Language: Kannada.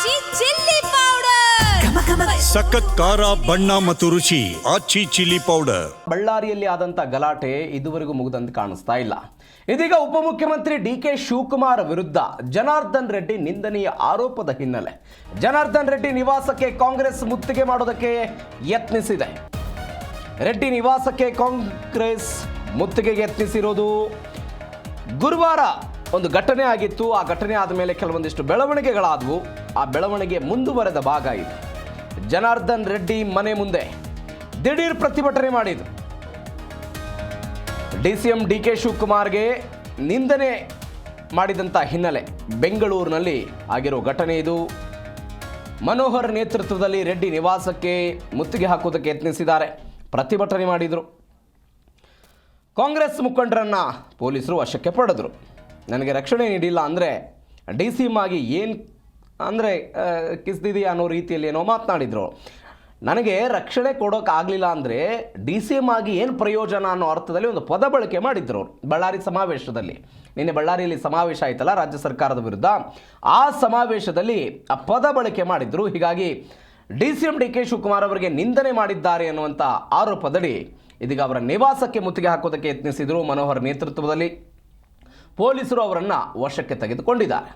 ಆಚಿ ಚಿಲ್ಲಿ ಪೌಡರ್ ಸಖತ್ ಖಾರ ಬಣ್ಣ ಮತ್ತು ರುಚಿ ಆಚಿ ಚಿಲ್ಲಿ ಪೌಡರ್ ಬಳ್ಳಾರಿಯಲ್ಲಿ ಆದಂತ ಗಲಾಟೆ ಇದುವರೆಗೂ ಮುಗಿದಂತೆ ಕಾಣಿಸ್ತಾ ಇಲ್ಲ. ಇದೀಗ ಉಪಮುಖ್ಯಮಂತ್ರಿ ಡಿ ಕೆ ಶಿವಕುಮಾರ್ ವಿರುದ್ಧ ಜನಾರ್ದನ್ ರೆಡ್ಡಿ ನಿಂದನೀಯ ಆರೋಪದ ಹಿನ್ನೆಲೆ. ಜನಾರ್ದನ್ ರೆಡ್ಡಿ ನಿವಾಸಕ್ಕೆ ಕಾಂಗ್ರೆಸ್ ಮುತ್ತಿಗೆ ಮಾಡೋದಕ್ಕೆ ಯತ್ನಿಸಿದೆ. ರೆಡ್ಡಿ ನಿವಾಸಕ್ಕೆ ಕಾಂಗ್ರೆಸ್ ಮುತ್ತಿಗೆಗೆ ಯತ್ನಿಸಿರೋದು ಗುರುವಾರ. ಒಂದು ಘಟನೆ ಆಗಿತ್ತು. ಆ ಘಟನೆ ಆದ ಮೇಲೆ ಕೆಲವೊಂದಿಷ್ಟು ಬೆಳವಣಿಗೆಗಳಾದವು. ಆ ಬೆಳವಣಿಗೆ ಮುಂದುವರೆದ ಭಾಗ ಇದು. ಜನಾರ್ದನ್ ರೆಡ್ಡಿ ಮನೆ ಮುಂದೆ ದಿಢೀರ್ ಪ್ರತಿಭಟನೆ ಮಾಡಿದ್ರು. D C M D K ಶಿವಕುಮಾರ್ಗೆ ನಿಂದನೆ ಮಾಡಿದಂಥ ಹಿನ್ನೆಲೆ ಬೆಂಗಳೂರಿನಲ್ಲಿ ಆಗಿರೋ ಘಟನೆ ಇದು. ಮನೋಹರ್ ನೇತೃತ್ವದಲ್ಲಿ ರೆಡ್ಡಿ ನಿವಾಸಕ್ಕೆ ಮುತ್ತಿಗೆ ಹಾಕೋದಕ್ಕೆ ಯತ್ನಿಸಿದ್ದಾರೆ. ಪ್ರತಿಭಟನೆ ಮಾಡಿದರು. ಕಾಂಗ್ರೆಸ್ ಮುಖಂಡರನ್ನು ಪೊಲೀಸರು ವಶಕ್ಕೆ ಪಡೆದರು. ನನಗೆ ರಕ್ಷಣೆ ನೀಡಿಲ್ಲ ಅಂದರೆ ಡಿ ಸಿ ಆಗಿ ಏನು ಅಂದರೆ ಕಿಸ್ದಿದೆಯಾ ಅನ್ನೋ ರೀತಿಯಲ್ಲಿ ಏನೋ ಮಾತನಾಡಿದರು. ನನಗೆ ರಕ್ಷಣೆ ಕೊಡೋಕ್ಕಾಗಲಿಲ್ಲ ಅಂದರೆ ಡಿ ಸಿ ಎಂ ಆಗಿ ಏನು ಪ್ರಯೋಜನ ಅನ್ನೋ ಅರ್ಥದಲ್ಲಿ ಒಂದು ಪದ ಬಳಕೆ ಮಾಡಿದ್ರು ಬಳ್ಳಾರಿ ಸಮಾವೇಶದಲ್ಲಿ. ನಿನ್ನೆ ಬಳ್ಳಾರಿಯಲ್ಲಿ ಸಮಾವೇಶ ಆಯ್ತಲ್ಲ ರಾಜ್ಯ ಸರ್ಕಾರದ ವಿರುದ್ಧ. ಆ ಸಮಾವೇಶದಲ್ಲಿ ಆ ಪದ ಬಳಕೆ ಮಾಡಿದ್ರು. ಹೀಗಾಗಿ D C M D K Shivakumar ಅವರಿಗೆ ನಿಂದನೆ ಮಾಡಿದ್ದಾರೆ ಅನ್ನುವಂಥ ಆರೋಪದಡಿ ಇದೀಗ ಅವರ ನಿವಾಸಕ್ಕೆ ಮುತ್ತಿಗೆ ಹಾಕೋದಕ್ಕೆ ಯತ್ನಿಸಿದರು ಮನೋಹರ್ ನೇತೃತ್ವದಲ್ಲಿ. ಪೊಲೀಸರು ಅವರನ್ನು ವಶಕ್ಕೆ ತೆಗೆದುಕೊಂಡಿದ್ದಾರೆ.